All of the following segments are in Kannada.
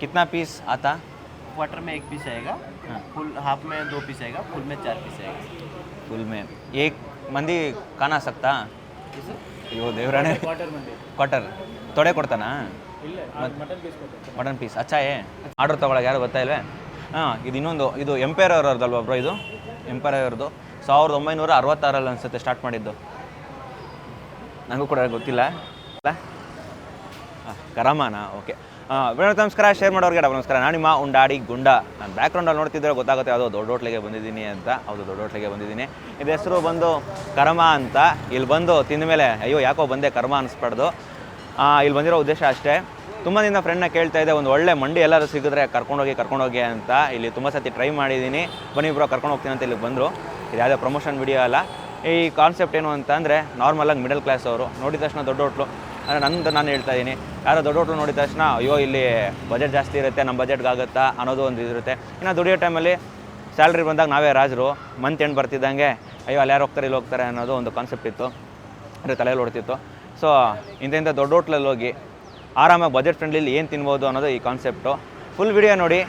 कितना पीस आता क्वार्टर में एक पीस आएगा फुल हाफ में दो पीस आएगा फुल में चार पीस आएगा फुल में एक ಮಂದಿ ಕಾಣ ಸಕ್ತಾ ಅಯ್ಯೋ ದೇವರಾಣೆ ಕ್ವಾರ್ಟರ್ ತೊಡೆ ಕೊಡ್ತಾನಾ ಮಟನ್ ಪೀಸ್ ಅಚ್ಚಾಯೇ ಆರ್ಡರ್ ತೊಗೊಳಗೆ ಯಾರು ಗೊತ್ತಾ ಇಲ್ವೇ ಹಾಂ ಇದು ಇನ್ನೊಂದು ಇದು ಎಂಪೈರ್ ಅವ್ರದ್ದಲ್ವ ಬ್ರೋ ಇದು ಎಂಪೈರ್ ಅವ್ರದ್ದು ಸಾವಿರದ ಒಂಬೈನೂರ ಅರವತ್ತಾರಲ್ಲಿ ಅನ್ಸುತ್ತೆ ಸ್ಟಾರ್ಟ್ ಮಾಡಿದ್ದು ನನಗೂ ಕೂಡ ಗೊತ್ತಿಲ್ಲ ಅಲ್ಲ ಹಾಂ ಕರಾಮನಾ ಓಕೆ ಮೇಡಮ್ ನಮಸ್ಕಾರ ಶೇರ್ ಮಾಡೋರಿಗೆ ಡಬಲ್ ನಮಸ್ಕಾರ. ನಾನು ನಿಮ್ಮ ಉಂಡಾಡಿ ಗುಂಡ. ನಾನು ಬ್ಯಾಕ್ಗ್ರೌಂಡಲ್ಲಿ ನೋಡ್ತಿದ್ರೆ ಗೊತ್ತಾಗುತ್ತೆ ಯಾವುದೋ ದೊಡ್ಡ ಹೋಟ್ಲಿಗೆ ಬಂದಿದ್ದೀನಿ ಅಂತ. ಹೌದು, ದೊಡ್ಡ ಹೋಟ್ಲಿಗೆ ಬಂದಿದ್ದೀನಿ. ಇದು ಹೆಸರು ಬಂದು ಕರ್ಮ ಅಂತ. ಇಲ್ಲಿ ಬಂದು ತಿಂದ ಮೇಲೆ, ಅಯ್ಯೋ, ಯಾಕೋ ಬಂದೆ ಕರ್ಮ ಅನಿಸ್ಬಾರ್ದು. ಇಲ್ಲಿ ಬಂದಿರೋ ಉದ್ದೇಶ ಅಷ್ಟೇ. ತುಂಬ ದಿನ ಫ್ರೆಂಡ್ನ ಕೇಳ್ತಾ ಇದೆ ಒಂದು ಒಳ್ಳೆ ಮಂಡಿ ಎಲ್ಲರೂ ಸಿಗಿದ್ರೆ ಕರ್ಕೊಂಡೋಗಿ ಕರ್ಕೊಂಡೋಗಿ ಅಂತ. ಇಲ್ಲಿ ತುಂಬ ಸತಿ ಟ್ರೈ ಮಾಡಿದ್ದೀನಿ. ಬನ್ನಿ ಬ್ರೋ, ಕರ್ಕೊಂಡು ಹೋಗ್ತೀನಿ ಅಂತ ಇಲ್ಲಿಗೆ ಬಂದರು. ಇದು ಯಾವುದೇ ಪ್ರಮೋಷನ್ ವಿಡಿಯೋ ಅಲ್ಲ. ಈ ಕಾನ್ಸೆಪ್ಟ್ ಏನು ಅಂತಂದರೆ ನಾರ್ಮಲಾಗಿ ಮಿಡಲ್ ಕ್ಲಾಸ್ ಅವರು ನೋಡಿದ ತಕ್ಷಣ ದೊಡ್ಡ ಹೋಟ್ಲು ಅಂದರೆ ನಂದು ನಾನು ಹೇಳ್ತಾ ಇದ್ದೀನಿ ಯಾರೋ ದೊಡ್ಡ ಹೋಟ್ಲು ನೋಡಿದ ತಕ್ಷಣ, ಅಯ್ಯೋ, ಇಲ್ಲಿ ಬಜೆಟ್ ಜಾಸ್ತಿ ಇರುತ್ತೆ ನಮ್ಮ ಬಜೆಟ್ಗೆ ಆಗುತ್ತಾ? ಅನ್ನೋದು ಒಂದು ಇದಿರುತ್ತೆ ಇನ್ನು ದುಡಿಯೋ ಟೈಮಲ್ಲಿ ಸ್ಯಾಲ್ರಿ ಬಂದಾಗ ನಾವೇ ರಾಜರು ಮಂತ್ ಎಂಡ್ ಬರ್ತಿದ್ದಂಗೆ, ಅಯ್ಯೋ, ಅಲ್ಲಿ ಯಾರು ಹೋಗ್ತಾರೆ, ಇಲ್ಲಿ ಹೋಗ್ತಾರೆ? ಅನ್ನೋದು ಒಂದು ಕಾನ್ಸೆಪ್ಟ್ ಇತ್ತು. ಅಂದರೆ ತಲೆಯಲ್ಲಿ ಹೊಡ್ತಿತ್ತು ಸೊ ಇಂಥ ದೊಡ್ಡ ಹೋಟ್ಲಲ್ಲಿ ಹೋಗಿ, ಆರಾಮಾಗಿ ಬಜೆಟ್ ಫ್ರೆಂಡ್ಲಿ ಏನು ತಿನ್ಬೋದು ಅನ್ನೋದು ಈ ಕಾನ್ಸೆಪ್ಟು ಫುಲ್ ವಿಡಿಯೋ ನೋಡಿ,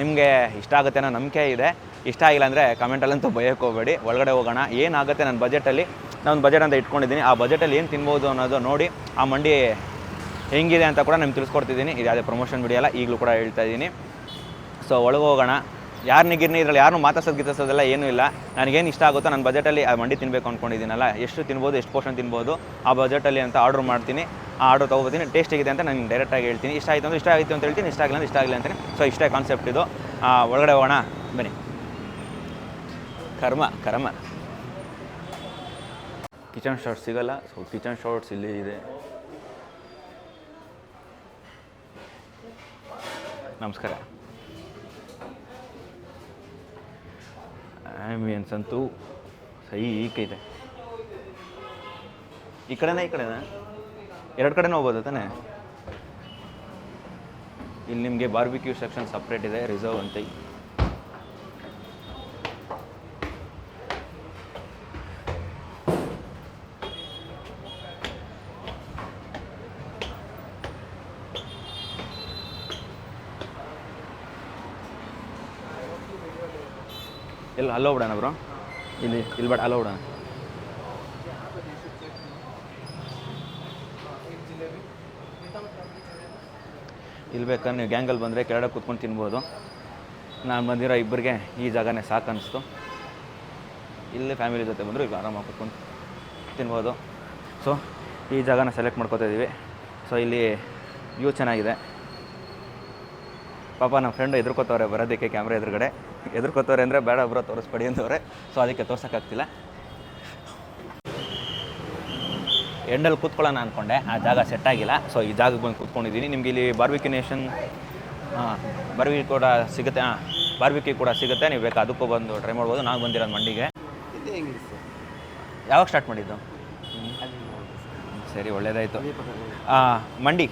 ನಿಮಗೆ ಇಷ್ಟ ಆಗುತ್ತೆ ಅನ್ನೋ ನಂಬಿಕೆ ಇದೆ. ಇಷ್ಟ ಆಗಿಲ್ಲ ಅಂದರೆ ಕಮೆಂಟಲ್ಲಂತೂ ಬಯಕ್ಕೆ ಹೋಗಬೇಡಿ. ಒಳಗಡೆ ಹೋಗೋಣ. ಏನಾಗುತ್ತೆ ನನ್ನ ಬಜೆಟಲ್ಲಿ ನಾನು ಬಜೆಟ್ ಅಂತ ಇಟ್ಕೊಂಡಿದ್ದೀನಿ. ಆ ಬಜೆಟಲ್ಲಿ ಏನು ತಿನ್ಬೋದು ಅನ್ನೋದು ನೋಡಿ, ಆ ಮಂಡಿ ಹೆಂಗಿದೆ ಅಂತ ಕೂಡ ನಿಮ್ಗೆ ತಿಳಿಸ್ಕೊಡ್ತಿದ್ದೀನಿ. ಇದು ಯಾವುದೇ ಪ್ರಮೋಷನ್ ವಿಡಿಯೋ ಅಲ್ಲ, ಈಗಲೂ ಕೂಡ ಹೇಳ್ತಾ ಇದ್ದೀನಿ. ಸೊ ಒಳಗೆ ಹೋಗೋಣ. ಯಾರು ನಿಗಿರ್ನಿ ಇದ್ರಲ್ಲಿ ಯಾರು ಮಾತಾಡ್ಸೋದು ಗೀತಾಸೋದೆಲ್ಲ ಏನೂ ಇಲ್ಲ. ನನಗೇನು ಇಷ್ಟ ಆಗುತ್ತೋ ನಾನು ಬಜೆಟಲ್ಲಿ ಆ ಮಂಡಿ ತಿನ್ನಬೇಕು ಅಂದ್ಕೊಂಡಿದ್ದೀನಲ್ಲ ಎಷ್ಟು ತಿನ್ಬೋದು, ಎಷ್ಟು ಪೋರ್ಷನ್ ತಿನ್ಬೋದು, ಆ ಬಜೆಟಲ್ಲಿ ಅಂತ ಆರ್ಡ್ರ್ ಮಾಡ್ತೀನಿ. ಆ ಆರ್ಡ್ರ್ ತೊಗೋತೀನಿ ಟೇಸ್ಟ್ ಆಗಿದೆ ಅಂತ ನಾನು ಡೈರೆಕ್ಟಾಗಿ ಹೇಳ್ತೀನಿ. ಇಷ್ಟ ಆಯಿತು ಅಂದರೆ ಇಷ್ಟ ಆಯಿತು ಅಂತ ಹೇಳ್ತೀನಿ, ಇಷ್ಟ ಆಗಿಲ್ಲ ಅಂದರೆ ಇಷ್ಟ ಆಗಿಲ್ಲ ಅಂತೀನಿ. ಸೊ ಇಷ್ಟೇ ಕಾನ್ಸೆಪ್ಟ್ ಇದು. ಒಳಗಡೆ ಹೋಗೋಣ. ಬನ್ನಿ. ಕರ್ಮ ಕರ್ಮ. ಕಿಚನ್ ಶಾರ್ಟ್ಸ್ ಸಿಗಲ್ಲ ಸೊ ಕಿಚನ್ ಶಾರ್ಟ್ಸ್ ಇಲ್ಲಿ ಇದೆ. ನಮಸ್ಕಾರ. ಆ್ಯಂಬಿಯನ್ಸ್ ಅಂತೂ ಸೈಕೈತೆ ಈ ಕಡೆನೇ, ಈ ಕಡೆನಾ? ಎರಡು ಕಡೆನೂ ಹೋಗ್ಬೋದು ತಾನೇ? ಇಲ್ಲಿ ನಿಮಗೆ ಬಾರ್ಬಿಕ್ಯೂ ಸೆಕ್ಷನ್ ಸಪ್ರೇಟ್ ಇದೆ ರಿಸರ್ವ್ ಅಂತ ಇಲ್ಲಿ ಅಲ್ಲೋ ಹೋಗ್ಬಿಡೋಣ ಬ್ರೋ? ಇಲ್ಲಿ ಇಲ್ಲಿ ಬೇಡ, ಅಲ್ಲೋ ಬಿಡೋಣ. ಇಲ್ಲಿ ಬೇಕಾದ್ರೆ ನೀವು ಗ್ಯಾಂಗಲ್ಲಿ ಬಂದರೆ ಕೆಳಗಡೆ ಕೂತ್ಕೊಂಡು ತಿನ್ಬೋದು. ನಾನು ಬಂದಿರೋ ಇಬ್ಬರಿಗೆ ಈ ಜಾಗನೇ ಸಾಕು ಅನಿಸ್ತು ಇಲ್ಲಿ ಫ್ಯಾಮಿಲಿ ಜೊತೆ ಬಂದರು ಇಲ್ಲಿ ಆರಾಮಾಗಿ ಕೂತ್ಕೊಂಡು ತಿನ್ಬೋದು. ಸೊ ಈ ಜಾಗನ ಸೆಲೆಕ್ಟ್ ಮಾಡ್ಕೋತಾ ಇದ್ದೀವಿ ಸೊ ಇಲ್ಲಿ ವ್ಯೂ ಚೆನ್ನಾಗಿದೆ. ಪಾಪ ನಮ್ಮ ಫ್ರೆಂಡ್ ಎದುರ್ಕೋತವ್ರೆ ಬರೋದಕ್ಕೆ ಕ್ಯಾಮ್ರಾ ಎದುರುಗಡೆ. ಎದುರ್ಕೋತವ್ರೆ ಅಂದರೆ ಬೇಡ ಬ್ರೋ ತೋರಿಸ್ಬೇಡಿ ಅಂದವ್ರೆ. ಸೊ ಅದಕ್ಕೆ ತೋರ್ಸೋಕ್ಕಾಗ್ತಿಲ್ಲ. ಎಂಡಲ್ಲಿ ಕೂತ್ಕೊಳ್ಳೋಣ ಅಂದ್ಕೊಂಡೆ ಆ ಜಾಗ ಸೆಟ್ ಆಗಿಲ್ಲ. ಸೊ ಈ ಜಾಗಕ್ಕೆ ಬಂದು ಕೂತ್ಕೊಂಡಿದ್ದೀನಿ. ನಿಮಗೆ ಇಲ್ಲಿ ಬಾರ್ಬಿಕ್ಯೂ ನೇಷನ್ ಹಾಂ ಬಾರ್ಬಿ ಕೂಡ ಸಿಗುತ್ತೆ. ಹಾಂ ಬಾರ್ಬಿಕ್ಯೂ ಕೂಡ ಸಿಗುತ್ತೆ. ನೀವು ಬೇಕಾ ಅದಕ್ಕೂ ಬಂದು ಟ್ರೈ ಮಾಡ್ಬೋದು. ನಾನು ಬಂದಿರೋದು ಮಂಡಿಗೆ ಯಾವಾಗ ಸ್ಟಾರ್ಟ್ ಮಾಡಿದ್ದು? ಸರಿ ಒಳ್ಳೇದಾಯಿತು. ಮಂಡಿ.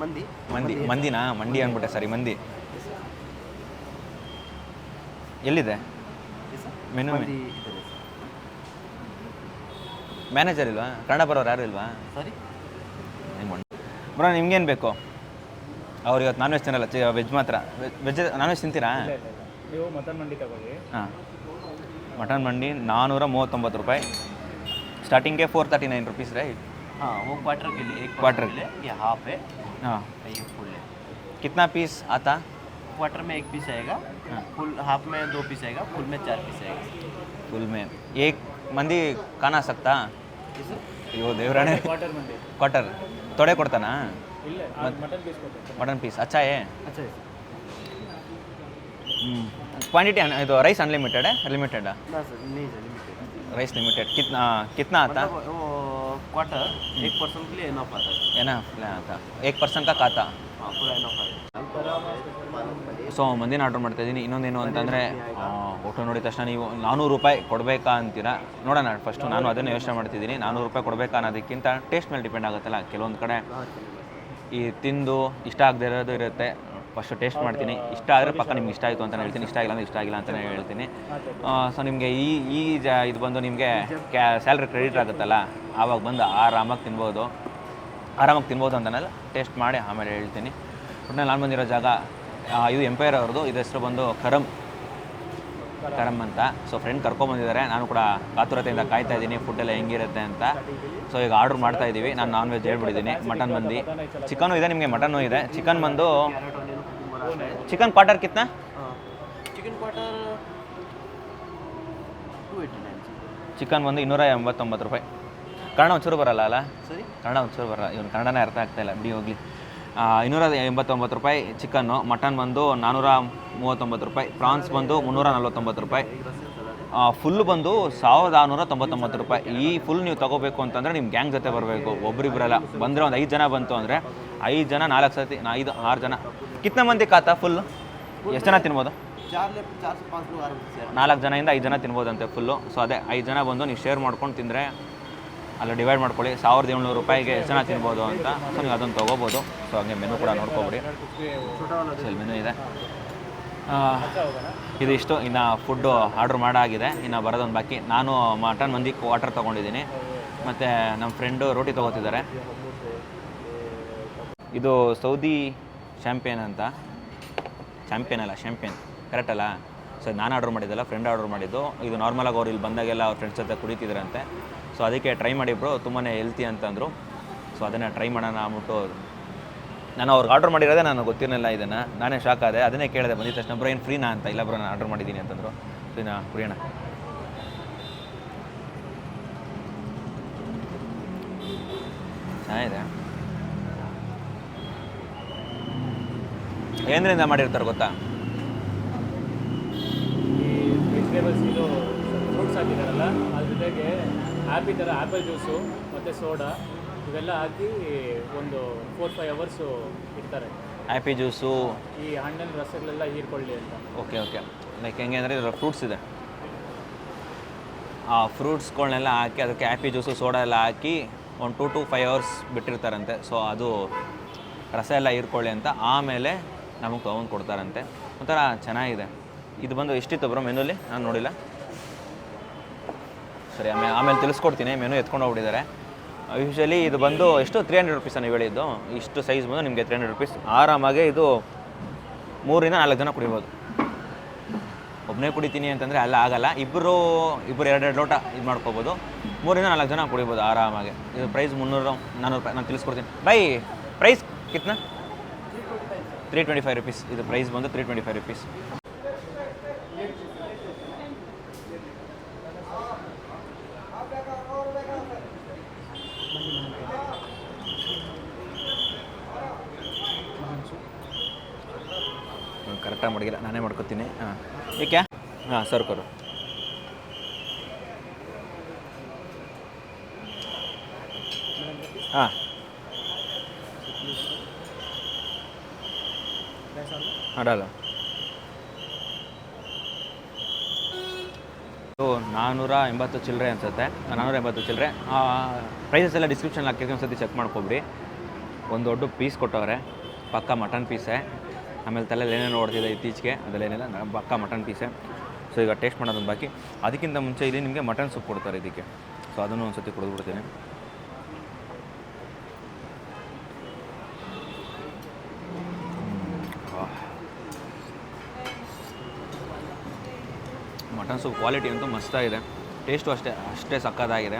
ಮಂದಿ ಮಂದಿ ಮಂದಿನಾ ಮಂಡಿ ಅಂದ್ಬಿಟ್ಟೆ ಸರಿ ಮಂದಿ ಎಲ್ಲಿದೆ? ಮೆನು ಮ್ಯಾನೇಜರ್ ಇಲ್ವಾ? ಕನ್ನಡ ಬರೋರು ಯಾರು ಇಲ್ವಾ? ಸಾರಿ ಬರೋ ನಿಮ್ಗೇನು ಬೇಕು? ಅವ್ರು ಇವತ್ತು ನಾನ್ ವೆಜ್ ತಿನ್ನಲ್ಲ ವೆಜ್ ಮಾತ್ರ. ವೆಜ್ ನಾನ್ ವೆಜ್ ತಿಂತೀರಾ? ನೀವು ಮಟನ್ ಮಂಡಿ ತಗೊಳ್ಳಿ. ಹಾಂ. ಮಟನ್ ಮಂಡಿ ನಾನ್ನೂರ ಮೂವತ್ತೊಂಬತ್ತು ರೂಪಾಯಿ. ಸ್ಟಾರ್ಟಿಂಗ್ಗೆ four thirty nine rupees right ಹಾಂ ಕ್ವಾರ್ಟರ್ ಕ್ವಾರ್ಟರ್ ಹಾಫ್ ಹಾಂ. ಫುಲ್ ಕಿತ್ನಾ ಪೀಸ್ ಆತ? क्वार्टर में एक पीस आएगा हाँ। फुल हाफ में दो पीस आएगा फुल में चार पीस आएगा ಫುಲ್ ಮೇ ಏಕ್ ಮಂದಿ ಕಾಣ ಸಕ್ತಾ किस ಅಯ್ಯೋ ದೇವರಾಣೆ ಕ್ವಾರ್ಟರ್ ಮಂಡಿ ಕ್ವಾರ್ಟರ್ ತೊಡೆ ಕೊಡ್ತಾನಾ ಇಲ್ಲ ಮಟನ್ ಪೀಸ್ ಕೊಡ್ತಾರೆ ಮಟನ್ ಪೀಸ್ ಅಚ್ಚಾಯೇ अच्छा है ಹ್ಞೂ ಕ್ವಾಂಟಿಟಿ ಇದು ರೈಸ್ ಅನ್ಲಿಮಿಟೆಡ್ ಲಿಮಿಟೆಡ್ ना सर नहीं सर लिमिटेड ರೈಸ್ ಲಿಮಿಟೆಡ್ ಕಿತ್ನಾ ಕಿತ್ನಾ ಆತಾ मतलब वो क्वार्टर एक पर्सन के लिए एनफ आता है ಏನಾ ಆತಾ ಏಕ್ ಪರ್ಸನ್ ಕಾ ಖಾತಾ हाँ पूरा एनफ आता है ಸೊ ಮಂದಿನ ಆರ್ಡ್ರ್ ಮಾಡ್ತಾ ಇದ್ದೀನಿ. ಇನ್ನೊಂದೇನು ಅಂತಂದರೆ ಊಟ ನೋಡಿದ ತಕ್ಷಣ ನೀವು ನಾನ್ನೂರು ರೂಪಾಯಿ ಕೊಡಬೇಕಾ ಅಂತೀರಾ? ನೋಡೋಣ ಫಸ್ಟು ನಾನು ಅದನ್ನು ಯೋಚನೆ ಮಾಡ್ತಿದ್ದೀನಿ. ನಾನ್ನೂರು ರೂಪಾಯಿ ಕೊಡಬೇಕಾ ಅನ್ನೋದಕ್ಕಿಂತ ಟೇಸ್ಟ್ ಮೇಲೆ ಡಿಪೆಂಡ್ ಆಗುತ್ತಲ್ಲ. ಕೆಲವೊಂದು ಕಡೆ ಈ ತಿಂದು ಇಷ್ಟ ಆಗದೆ ಇರೋದು ಇರುತ್ತೆ. ಫಸ್ಟು ಟೇಸ್ಟ್ ಮಾಡ್ತೀನಿ. ಇಷ್ಟ ಆದರೆ ಪಕ್ಕ ನಿಮ್ಗೆ ಇಷ್ಟ ಆಯಿತು ಅಂತ ಹೇಳ್ತೀನಿ. ಇಷ್ಟ ಆಗಿಲ್ಲ ಅಂದರೆ ಇಷ್ಟ ಆಗಿಲ್ಲ ಅಂತಲೇ ಹೇಳ್ತೀನಿ. ಸೊ ನಿಮಗೆ ಈ ಈ ಜ, ಇದು ಬಂದು ನಿಮಗೆ ಕ್ಯಾ ಸ್ಯಾಲ್ರಿ ಕ್ರೆಡಿಟ್ ಆಗುತ್ತಲ್ಲ. ಆವಾಗ ಬಂದು ಆರಾಮಾಗಿ ತಿನ್ಬೋದು. ಆರಾಮಾಗಿ ತಿನ್ಬೋದು ಅಂತನಲ್ಲ. ಟೇಸ್ಟ್ ಮಾಡಿ ಆಮೇಲೆ ಹೇಳ್ತೀನಿ. ಒಟ್ಟಿನಲ್ಲಿ ನಾನು ಬಂದಿರೋ ಜಾಗ ಇದು ಎಂಪೈರ್ ಅವ್ರದ್ದು. ಇದ್ರ ಹೆಸರು ಬಂದು ಕರಮ್ ಕರಮ್ ಅಂತ. ಸೊ ಫ್ರೆಂಡ್ ಕರ್ಕೊಂಬಂದಿದ್ದಾರೆ. ನಾನು ಕೂಡ ಕಾತುರತೆಯಿಂದ ಕಾಯ್ತಾ ಇದ್ದೀನಿ. ಫುಡ್ ಎಲ್ಲ ಹೆಂಗಿರುತ್ತೆ ಅಂತ. ಸೊ ಈಗ ಆರ್ಡ್ರ್ ಮಾಡ್ತಾ ಇದ್ದೀವಿ. ನಾನು ನಾನ್ ವೆಜ್ ಹೇಳ್ಬಿಟ್ಟಿದ್ದೀನಿ. ಮಟನ್ ಬಂದು ಚಿಕನ್ ಇದೆ ನಿಮಗೆ. ಮಟನು ಇದೆ. ಚಿಕನ್ ಬಂದು ಚಿಕನ್ ಕ್ವಾಟರ್ ಕಿತ್ನಾ? ಚಿಕನ್ ಕ್ವಾಟರ್ ಚಿಕನ್ ಬಂದು ಇನ್ನೂರ ಎಂಬತ್ತೊಂಬತ್ತು ರೂಪಾಯಿ. ಕನ್ನಡ ಒಂಚೂರು ಬರಲ್ಲ ಅಲ್ಲ? ಸರಿ. ಕನ್ನಡ ಒಂಚೂರು ಬರಲ್ಲ. ಇವನು ಕನ್ನಡನೇ ಅರ್ಥ ಆಗ್ತಾ ಇಲ್ಲ. ಬಿಡಿ ಹೋಗಲಿ. ಇನ್ನೂರ ಎಂಬತ್ತೊಂಬತ್ತು ರೂಪಾಯಿ ಚಿಕನ್ನು, ಮಟನ್ ಬಂದು ನಾನ್ನೂರ ಮೂವತ್ತೊಂಬತ್ತು ರೂಪಾಯಿ ಪ್ರಾನ್ಸ್ ಬಂದು ಮುನ್ನೂರ ನಲ್ವತ್ತೊಂಬತ್ತು ರೂಪಾಯಿ ಫುಲ್ ಬಂದು ಸಾವಿರದ ಆರುನೂರ ತೊಂಬತ್ತೊಂಬತ್ತು ರೂಪಾಯಿ. ಈ ಫುಲ್ ನೀವು ತಗೋಬೇಕು ಅಂತಂದರೆ ನಿಮ್ಮ ಗ್ಯಾಂಗ್ ಜೊತೆ ಬರಬೇಕು ಒಬ್ಬರಿಬ್ಬರೆಲ್ಲ ಬಂದರೆ ಒಂದು ಐದು ಜನ ಬಂತು ಅಂದರೆ ಐದು ಜನ, ನಾಲ್ಕು ಸತಿ ಐದು, ಆರು ಜನ. ಕಿತ್ತನೆ ಮಂದಿ ಕಾತ ಫುಲ್ ಎಷ್ಟು ಜನ ತಿನ್ಬೋದು? ನಾಲ್ಕು ಜನ ಇಂದ ಐದು ಜನ ತಿನ್ಬೋದಂತೆ ಫುಲ್ಲು ಸೊ ಅದೇ, ಐದು ಜನ ಬಂದು ನೀವು ಶೇರ್ ಮಾಡ್ಕೊಂಡು ತಿಂದರೆ ಅಲ್ಲ ಡಿವೈಡ್ ಮಾಡ್ಕೊಳ್ಳಿ. ಸಾವಿರದ ಏಳ್ನೂರು ರೂಪಾಯಿಗೆ ಚೆನ್ನಾಗಿ ತಿನ್ಬೋದು ಅಂತ. ಸೊ ನೀವು ಅದನ್ನು ತೊಗೋಬೋದು. ಸೊ ಹಾಗೆ ಮೆನು ಕೂಡ ನೋಡ್ಕೊಬಿಡಿ. ಮೆನು ಇದೆ. ಇದು ಇಷ್ಟು. ಇನ್ನು ಫುಡ್ಡು ಆರ್ಡ್ರ್ ಮಾಡಾಗಿದೆ. ಇನ್ನು ಬರೋದೊಂದು ಬಾಕಿ. ನಾನು ಮಟನ್ ಮಂದಿ ವಾಟರ್ ತೊಗೊಂಡಿದ್ದೀನಿ. ಮತ್ತು ನಮ್ಮ ಫ್ರೆಂಡು ರೋಟಿ ತೊಗೋತಿದ್ದಾರೆ. ಇದು ಸೌದಿ ಚಾಂಪಿಯನ್ ಅಂತ. ಚಾಂಪಿಯನ್ ಅಲ್ಲ ಚಾಂಪಿಯನ್ ಕರೆಕ್ಟ್ ಅಲ್ಲ? ಸೊ ನಾನು ಆರ್ಡ್ರ್ ಮಾಡಿದ್ದಲ್ಲ ಫ್ರೆಂಡ್ ಆರ್ಡ್ರ್ ಮಾಡಿದ್ದು. ಇದು ನಾರ್ಮಲಾಗಿ ಅವ್ರು ಇಲ್ಲಿ ಬಂದಾಗೆಲ್ಲ ಅವ್ರ ಫ್ರೆಂಡ್ಸ್ ಜೊತೆ ಕುಡಿತಿದ್ರಂತೆ. ಸೊ ಅದಕ್ಕೆ ಟ್ರೈ ಮಾಡಿಬ್ರು ತುಂಬಾ ಹೆಲ್ತಿ ಅಂತಂದರು. ಸೊ ಅದನ್ನು ಟ್ರೈ ಮಾಡೋಣ ಅಂದ್ಬಿಟ್ಟು ನಾನು ಅವ್ರಿಗೆ ಆರ್ಡರ್ ಮಾಡಿರೋದೇ ನಾನು ಗೊತ್ತಿರಲಿಲ್ಲ ಇದನ್ನು. ನಾನೇ ಶಾಕ್ ಆದೆ. ಅದನ್ನೇ ಕೇಳಿದೆ ಬಂದಿದ್ದ ತಕ್ಷಣ, ಬ್ರೋ, ಏನು ಫ್ರೀನಾ ಅಂತ? ಇಲ್ಲ ಬ್ರೋ, ನಾನು ಆರ್ಡ್ರ್ ಮಾಡಿದ್ದೀನಿ ಅಂತಂದರು. ಫ್ರೀನಾ ಕುಡಿಯೋಣ. ಚೆನ್ನಾಗಿದೆ. ಏನರಿಂದ ಮಾಡಿರ್ತಾರೆ ಗೊತ್ತಾ? ಈ ವೆಜಿಟೇಬಲ್ಸ್ ಇದು ಫ್ರೂಟ್ಸ್ ಹಾಕಿದಾರಲ್ಲ, ಅದ್ರ ಜೊತೆಗೆ ಆ್ಯಪಿ ಥರ ಆ್ಯಪಲ್ ಜ್ಯೂಸು ಮತ್ತು ಸೋಡಾ ಇವೆಲ್ಲ ಹಾಕಿ ಒಂದು ಫೋರ್ ಫೈವ್ ಅವರ್ಸು ಇಡ್ತಾರೆ. Appy juice. ಈ ಹಣ್ಣಿನ ರಸಗಳೆಲ್ಲ ಹೀರ್ಕೊಳ್ಳಿ ಅಂತ. Okay okay. ಲೈಕ್ ಹೆಂಗೆ ಅಂದರೆ ಇದರ ಫ್ರೂಟ್ಸ್ ಇದೆ. ಆ ಫ್ರೂಟ್ಸ್ಗಳನ್ನೆಲ್ಲ ಹಾಕಿ ಅದಕ್ಕೆ ಆ್ಯಪಿ ಜ್ಯೂಸು ಸೋಡಾ ಎಲ್ಲ ಹಾಕಿ ಒಂದು ಟು ಟು ಫೈವ್ ಅವರ್ಸ್ ಬಿಟ್ಟಿರ್ತಾರಂತೆ. ಸೊ ಅದು ರಸ ಎಲ್ಲ ಹೀರ್ಕೊಳ್ಳಿ ಅಂತ ಆಮೇಲೆ ನಮಗೆ ತೊಗೊಂಡು ಕೊಡ್ತಾರಂತೆ. ಒಂಥರ ಚೆನ್ನಾಗಿದೆ. ಇದು ಬಂದು ಎಷ್ಟಿತ್ತು ಬ್ರೋ ಮೆನುಲಿ? ನಾನು ನೋಡಿಲ್ಲ. ಸರಿ ಆಮೇಲೆ ಆಮೇಲೆ ತಿಳಿಸ್ಕೊಡ್ತೀನಿ ಮೆನು ಎತ್ಕೊಂಡು ಹೋಗ್ಬಿಟ್ಟಿದ್ದಾರೆ. ಯೂಶಲಿ ಇದು ಬಂದು ಎಷ್ಟು? ತ್ರೀ ಹಂಡ್ರೆಡ್ ರುಪೀಸ್ ನೀವು ಹೇಳಿದ್ದು ಇಷ್ಟು ಸೈಜ್ ಬಂದು ನಿಮಗೆ ತ್ರೀ ಹಂಡ್ರೆಡ್ ರುಪೀಸ್ ಆರಾಮಾಗೆ ಇದು ಮೂರಿಂದ ನಾಲ್ಕು ಜನ ಕುಡಿಬೋದು. ಒಬ್ಬನೇ ಕುಡಿತೀನಿ ಅಂತಂದರೆ ಅಲ್ಲ, ಆಗಲ್ಲ. ಇಬ್ಬರು ಇಬ್ಬರು ಎರಡೆರಡು ಲೋಟ ಇದು ಮಾಡ್ಕೋಬೋದು. ಮೂರಿಂದ ನಾಲ್ಕು ಜನ ಕುಡಿಬೋದು ಆರಾಮಾಗಿ. ಇದು ಪ್ರೈಸ್ ಮುನ್ನೂರು ನಾನ್ನೂರು ರೂಪಾಯಿ ನಾನು ತಿಳಿಸ್ಕೊಡ್ತೀನಿ. ಬೈ ಪ್ರೈಸ್ ಕಿತ್ನಾ? ತ್ರೀ ಟ್ವೆಂಟಿ ಫೈವ್ ರುಪೀಸ್ ಇದು ಪ್ರೈಸ್ ಬಂದು ತ್ರೀ ಟ್ವೆಂಟಿ ಫೈವ್ ರುಪೀಸ್ ಮಡಗಿಲ್ಲ ನಾನೇ ಮಾಡ್ಕೊತೀನಿ. ಹಾಂ. ಏಕೆ? ಹಾಂ ಸರ್ಕರು ಹಾಂ. ಅಡಲ್ಲ. ನಾನ್ನೂರ ಎಂಬತ್ತು ಚಿಲ್ಲರೆ ಅನ್ಸುತ್ತೆ. ನಾನ್ನೂರ ಎಂಬತ್ತು ಚಿಲ್ಲರೆ. ಪ್ರೈಸಸ್ ಎಲ್ಲ ಡಿಸ್ಕ್ರಿಪ್ಷನ್ ಹಾಕಿದ್ರೆ ಒಂದ್ಸತಿ ಚೆಕ್ ಮಾಡ್ಕೊಬ್ರಿ ಒಂದು ದೊಡ್ಡ ಪೀಸ್ ಕೊಟ್ಟವ್ರೆ. ಪಕ್ಕ ಮಟನ್ ಪೀಸೆ ಆಮೇಲೆ ತಲೆಯಲ್ಲಿ ಏನೇನು ನೋಡ್ತಿದೆ ಇತ್ತೀಚೆಗೆ, ಅದರಲ್ಲೇನಿಲ್ಲ ಪಕ್ಕ ಮಟನ್ ಪೀಸೆ ಸೊ ಈಗ ಟೇಸ್ಟ್ ಮಾಡೋದೊಂದು ಬಾಕಿ. ಅದಕ್ಕಿಂತ ಮುಂಚೆ ಇಲ್ಲಿ ನಿಮಗೆ ಮಟನ್ ಸೂಪ್ ಕೊಡ್ತಾರೆ ಇದಕ್ಕೆ. ಸೊ ಅದನ್ನು ಒಂದು ಸತಿ ಕುಡಿದ್ಬಿಡ್ತೀನಿ ಮಟನ್ ಸೂಪ್ ಕ್ವಾಲಿಟಿ ಅಂತೂ ಮಸ್ತಾಗಿದೆ ಟೇಸ್ಟು ಅಷ್ಟೇ ಅಷ್ಟೇ ಸಕ್ಕತ್ತಾಗಿದೆ.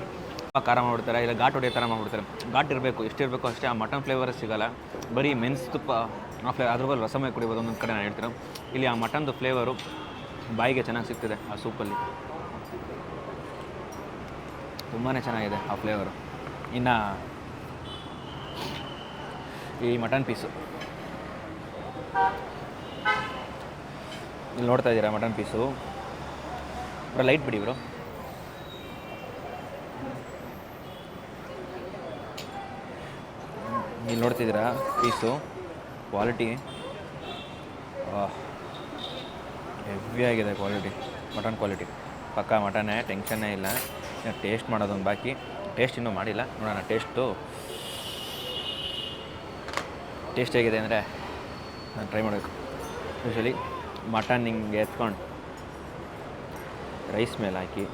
ಖಾರ ಮಾಡಿಬಿಡ್ತಾರೆ, ಇಲ್ಲ ಘಾಟ್ ಹೊಡೆಯೋ ಥರ ಮಾಡಿಬಿಡ್ತಾರೆ. ಘಾಟ್ ಇರಬೇಕು, ಎಷ್ಟಿರಬೇಕು ಅಷ್ಟೇ, ಆ ಮಟನ್ ಫ್ಲೇವರ್ ಸಿಗೋಲ್ಲ. ಬರೀ ಮೆನ್ಸ್ ತುಪ್ಪ ಆ ಫ್ಲೇ ಅದ್ರ ಬದಲು ರಸಮಯ ಕುಡಿಬೋದು, ಒಂದೊಂದು ಕಡೆ ನಾನು ಹೇಳ್ತೀನಿ ಇಲ್ಲಿ ಆ ಮಟನ್ದು ಫ್ಲೇವರು ಬಾಯಿಗೆ ಚೆನ್ನಾಗಿ ಸಿಗ್ತಿದೆ, ಆ ಸೂಪಲ್ಲಿ ತುಂಬಾ ಚೆನ್ನಾಗಿದೆ ಆ ಫ್ಲೇವರು ಇನ್ನು ಈ ಮಟನ್ ಪೀಸು ಇಲ್ಲಿ ನೋಡ್ತಾ ಇದ್ದೀರಾ ಮಟನ್ ಪೀಸು ಬ್ರೋ ಲೈಟ್ ಬಿಡಿ ಬ್ರೋ. ಇಲ್ಲಿ ನೋಡ್ತಿದ್ದೀರಾ ಪೀಸು ಕ್ವಾಲಿಟಿ ಹೆವಿ ಆಗಿದೆ ಕ್ವಾಲಿಟಿ ಮಟನ್ ಕ್ವಾಲಿಟಿ ಪಕ್ಕ ಮಟನೇ ಟೆನ್ಷನ್ನೇ ಇಲ್ಲ. ಟೇಸ್ಟ್ ಮಾಡೋದೊಂದು ಬಾಕಿ. ಟೇಸ್ಟ್ ಇನ್ನೂ ಮಾಡಿಲ್ಲ. ನೋಡೋಣ ಟೇಸ್ಟು ಟೇಸ್ಟ್ ಹೇಗಿದೆ ಅಂದರೆ, ನಾನು ಟ್ರೈ ಮಾಡಬೇಕು. ಯೂಶಲಿ ಮಟನ್ ಹಿಂಗೆ ಎತ್ಕೊಂಡು ರೈಸ್ ಮೇಲೆ ಹಾಕಿ.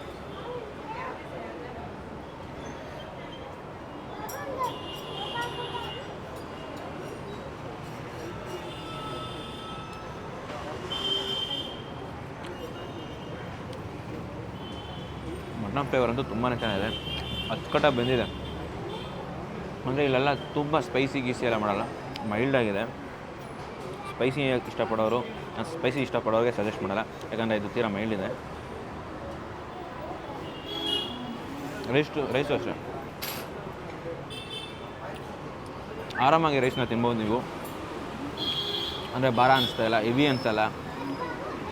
ಮಟನ್ ಫ್ಲೇವರ್ ಅಂತೂ ತುಂಬಾ ಚೆನ್ನಾಗಿದೆ. ಅಚ್ಚುಕಟ್ಟಾಗಿ ಬಂದಿದೆ. ಅಂದರೆ ಇಲ್ಲೆಲ್ಲ ತುಂಬ ಸ್ಪೈಸಿ ಗೀಸಿ ಎಲ್ಲ ಮಾಡಲ್ಲ. ಮೈಲ್ಡ್ ಆಗಿದೆ. ಸ್ಪೈಸಿ ಇಷ್ಟಪಡೋರು ನಾನು ಸ್ಪೈಸಿ ಇಷ್ಟಪಡೋರಿಗೆ ಸಜೆಸ್ಟ್ ಮಾಡಲ್ಲ. ಯಾಕಂದರೆ ಇದು ತೀರಾ ಮೈಲ್ಡ್ ಇದೆ. ರೈಸ್ಟು ರೈಸ್ ಅಷ್ಟೇ. ಆರಾಮಾಗಿ ರೈಸ್ನ ತಿನ್ಬೋದು ನೀವು. ಅಂದರೆ ಭಾರ ಅನಿಸ್ತಾ ಇಲ್ಲ ಹೆವಿ ಅನಿಸಲ್ಲ.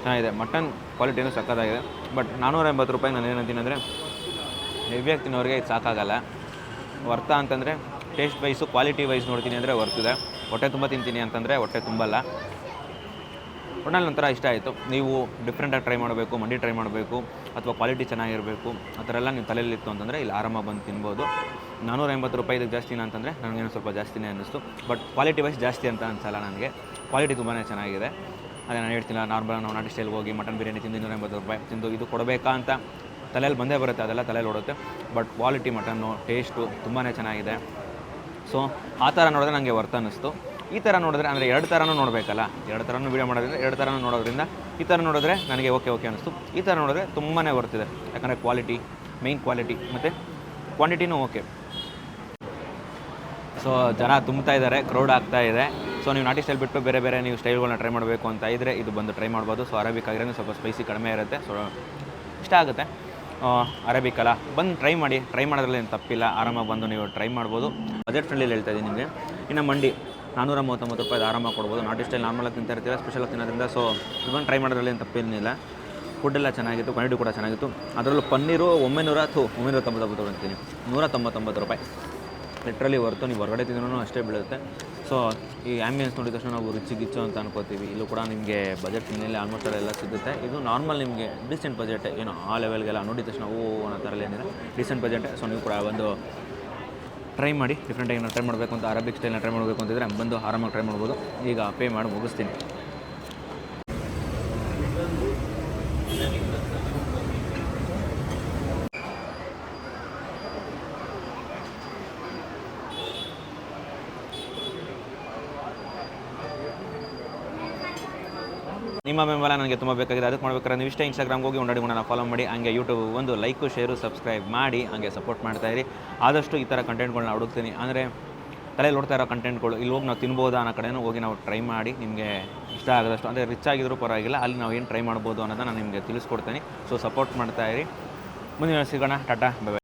ಚೆನ್ನಾಗಿದೆ. ಮಟನ್ ಕ್ವಾಲಿಟಿನೂ ಸಕ್ಕತ್ತಾಗಿದೆ. ಬಟ್ ನಾನ್ನೂರ ಎಂಬತ್ತು ರೂಪಾಯಿ ನಾನು ಏನಂತೀನಿ ಅಂದರೆ ಹೆವಿಯಾಗಿ ತಿನ್ನೋರಿಗೆ ಇದು ಸಾಕಾಗಲ್ಲ. ವರ್ತ ಅಂತಂದರೆ ಟೇಸ್ಟ್ ವೈಸು ಕ್ವಾಲಿಟಿ ವೈಸ್ ನೋಡ್ತೀನಿ ಅಂದರೆ ವರ್ತಿದೆ ಹೊಟ್ಟೆ ತುಂಬ ತಿಂತೀನಿ ಅಂತಂದರೆ ಹೊಟ್ಟೆ ತುಂಬಲ್ಲ. ಒಟ್ನಲ್ಲಿ ಒಂಥರ ಇಷ್ಟ ಆಯಿತು. ನೀವು ಡಿಫ್ರೆಂಟಾಗಿ ಟ್ರೈ ಮಾಡಬೇಕು, ಮಂಡಿ ಟ್ರೈ ಮಾಡಬೇಕು, ಅಥವಾ ಕ್ವಾಲಿಟಿ ಚೆನ್ನಾಗಿರಬೇಕು, ಆ ಥರ ಎಲ್ಲ ನೀವು ತಲೆಯಲ್ಲಿತ್ತು ಅಂತಂದರೆ ಇಲ್ಲಿ ಆರಾಮಾಗಿ ಬಂದು ತಿನ್ಬೋದು. ನಾನ್ನೂರ ಎಂಬತ್ತು ರೂಪಾಯಿ ಇದಕ್ಕೆ ಜಾಸ್ತಿನ ಅಂತಂದರೆ ನನಗೇನು ಸ್ವಲ್ಪ ಜಾಸ್ತಿನೇ ಅನ್ನಿಸ್ತು. ಬಟ್ ಕ್ವಾಲಿಟಿ ವೈಸ್ ಜಾಸ್ತಿ ಅಂತ ಅನ್ಸಲ್ಲ ನನಗೆ. ಕ್ವಾಲಿಟಿ ತುಂಬಾ ಚೆನ್ನಾಗಿದೆ. ಅದೇ ನಾನು ಹೇಳ್ತಿಲ್ಲ ನಾರ್ಮಲ್ ನಾವು ನಾಟಿ ಸ್ಟೈಲ್ಗೆ ಹೋಗಿ ಮಟನ್ ಬಿರಿಯಾನಿ ತಿಂದು ಇನ್ನೂರ ಎಂಬತ್ತು ರೂಪಾಯಿ ತಿಂದು ಇದು ಕೊಡಬೇಕಾ ಅಂತ ತಲೆಯಲ್ಲಿ ಬಂದೇ ಬರುತ್ತೆ, ಅದೆಲ್ಲ ತಲೆಯಲ್ಲಿ ಓಡುತ್ತೆ. ಬಟ್ ಕ್ವಾಲಿಟಿ ಮಟನ್ನು ಟೇಸ್ಟು ತುಂಬಾ ಚೆನ್ನಾಗಿದೆ. ಸೊ ಆ ಥರ ನೋಡಿದ್ರೆ ನನಗೆ ವರ್ತ್ ಅನ್ನಿಸ್ತು. ಈ ಥರ ನೋಡಿದ್ರೆ, ಅಂದರೆ ಎರಡು ಥರನೂ ನೋಡಬೇಕಲ್ಲ? ಎರಡು ಥರನೂ ವೀಡಿಯೋ ಮಾಡೋದ್ರಿಂದ, ಎರಡು ಥರನೂ ನೋಡೋದ್ರಿಂದ ಈ ಥರ ನೋಡಿದ್ರೆ ನನಗೆ ಓಕೆ ಓಕೆ ಅನ್ನಿಸ್ತು. ಈ ಥರ ನೋಡಿದ್ರೆ ತುಂಬಾ ವರ್ತಿದೆ ಯಾಕಂದರೆ ಕ್ವಾಲಿಟಿ ಮೇಯ್ನ್ ಕ್ವಾಲಿಟಿ ಮತ್ತು ಕ್ವಾಂಟಿಟಿನೂ ಓಕೆ ಸೊ ಜನ ತುಂಬ್ತಾ ಇದ್ದಾರೆ ಕ್ರೌಡ್ ಆಗ್ತಾ ಇದೆ. ಸೊ ನೀವು ನಾಟಿ ಸ್ಟೈಲ್ ಬಿಟ್ಟು ಬೇರೆ ಬೇರೆ ನೀವು ಸ್ಟೈಲ್ಗಳನ್ನ ಟ್ರೈ ಮಾಡಬೇಕು ಅಂತ ಇದ್ದರೆ ಇದು ಬಂದು ಟ್ರೈ ಮಾಡ್ಬೋದು. ಸೊ ಅರೇಬಿಕ್ ಆಗಿರೋದು ಸ್ವಲ್ಪ ಸ್ಪೈಸಿ ಕಡಿಮೆ ಇರುತ್ತೆ. ಸೊ ಇಷ್ಟ ಆಗುತ್ತೆ. ಅರೇಬಿಕ್ ಅಲ್ಲ. ಬಂದು ಟ್ರೈ ಮಾಡಿ. ಟ್ರೈ ಮಾಡೋದ್ರಲ್ಲಿ ಏನು ತಪ್ಪಿಲ್ಲ. ಆರಾಮಾಗಿ ಬಂದು ನೀವು ಟ್ರೈ ಮಾಡ್ಬೋದು. ಬಜೆಟ್ ಫ್ರೆಂಡ್ಲಿ ಹೇಳ್ತಾ ಇದ್ದೀನಿ ನಿಮಗೆ. ಇನ್ನು ಮಂಡಿ. ನಾನ್ನೂರ ಮೂವತ್ತೊಂಬತ್ತು ರೂಪಾಯಿ ಆರಾಮಾಗಿ ಕೊಡ್ಬೋದು. ನಾಟಿ ಸ್ಟೈಲ್ ನಾರ್ಮಲಾಗಿ ಸ್ಪೆಷಲ್ ಸ್ಪೆಷಲಾಗಿ ತಿನ್ನೋದ್ರಿಂದ. ಸೊ ಇದನ್ನು ಟ್ರೈ ಮಾಡೋದ್ರಲ್ಲಿ ಏನು ಫುಡ್ ಎಲ್ಲ ಚೆನ್ನಾಗಿತ್ತು. ಕ್ವಾಲಿಟಿ ಕೂಡ ಚೆನ್ನಾಗಿತ್ತು. ಅದರಲ್ಲೂ ಪನ್ನೀರು ಒಂಬೈನೂರ ಥೂ ಒಂಬೈನೂರ ತೊಂಬತ್ತೊಂಬತ್ತು ಅಂತೀನಿ ನೂರ ತೊಂಬತ್ತೊಂಬತ್ತು ರೂಪಾಯಿ. ಲಿಟ್ರಲಿ ಹೊರತು ನೀವು ಹೊರಗಡೆ ತಿಂದ್ರೂ ಅಷ್ಟೇ ಬೀಳುತ್ತೆ. ಸೊ ಈ ಆ್ಯಂಬಿಯನ್ಸ್ ನೋಡಿದ ತಕ್ಷಣ ನಾವು ರುಚಿ ಗಿಚ್ಚು ಅಂತ ಅನ್ಕೋತೀವಿ. ಇಲ್ಲೂ ಕೂಡ ನಿಮಗೆ ಬಜೆಟ್ ಮೇಲೆ ಆಲ್ಮೋಸ್ಟ್ ಎಲ್ಲ ಸಿಗುತ್ತೆ. ಇದು ನಾರ್ಮಲ್ ನಿಮಗೆ ಡಿಸೆಂಟ್ ಬಜೆಟ್ ಏನೋ ಆ ಲೆವೆಲ್ಗೆಲ್ಲ ನೋಡಿದ ತಕ್ಷಣ, ಓ, ಅನ್ನೋ ಥರ ಏನಿದೆ. ಡಿಸೆಂಟ್ ಬಜೆಟ್ ಸೊ ನೀವು ಕೂಡ ಒಂದು ಟ್ರೈ ಮಾಡಿ ಡಿಫ್ರೆಂಟಾಗಿ ನಾವು ಟ್ರೈ ಮಾಡಬೇಕು ಅಂತ ಅರಬಿಕ್ ಸ್ಟೈಲ್ನ ಟ್ರೈ ಮಾಡಬೇಕು ಅಂತಿದ್ರೆ ಬಂದು ಆರಾಮಾಗಿ ಟ್ರೈ ಮಾಡ್ಬೋದು. ಈಗ ಪೇ ಮಾಡಿ ಮುಗಿಸ್ತೀನಿ. ನಿಮ್ಮ ಬೆಂಬಲ ನನಗೆ ತುಂಬ ಬೇಕಾಗಿದೆ. ಅದಕ್ಕೆ ಮಾಡ್ಬೇಕಾದ್ರೆ ನೀವು ಇಷ್ಟ ಇನ್ಸ್ಟಾಗ್ರಾಮ್ಗೆ ಹೋಗಿ ಒಂದಾಡಿ ಗುಣನ ಫಾಲೋ ಮಾಡಿ, ಹಂಗೆ ಯೂಟ್ಯೂಬ್ ಒಂದು ಲೈಕು ಶೇರು ಸಬ್ಸ್ಕ್ರೈಬ್ ಮಾಡಿ, ಹಂಗೆ ಸಪೋರ್ಟ್ ಮಾಡ್ತಾ ಇರಿ. ಆದಷ್ಟು ಈ ಥರ ಕಂಟೆಂಟ್ಗಳನ್ನ ಹುಡುಕ್ತೀನಿ. ಅಂದರೆ ತಲೆ ನೋಡ್ತಾ ಇರೋ ಕಂಟೆಂಟ್ಗಳು ಇಲ್ಲಿ ಹೋಗಿ ನಾವು ತಿನ್ಬೋದಾ ಅನ್ನೋ ಕಡೆನೂ ಹೋಗಿ ನಾವು ಟ್ರೈ ಮಾಡಿ, ನಿಮಗೆ ಇಷ್ಟ ಆಗದಷ್ಟು, ಅಂದರೆ ರಿಚ್ ಆಗಿದ್ರೂ ಪರವಾಗಿಲ್ಲ, ಅಲ್ಲಿ ನಾವು ಏನು ಟ್ರೈ ಮಾಡ್ಬೋದು ಅನ್ನೋದನ್ನ ನಾನು ನಿಮಗೆ ತಿಳಿಸ್ಕೊಡ್ತೀನಿ. ಸೊ ಸಪೋರ್ಟ್ ಮಾಡ್ತಾ ಇರಿ. ಮುಂದಿನ ಸಿಗೋಣ. Tata bye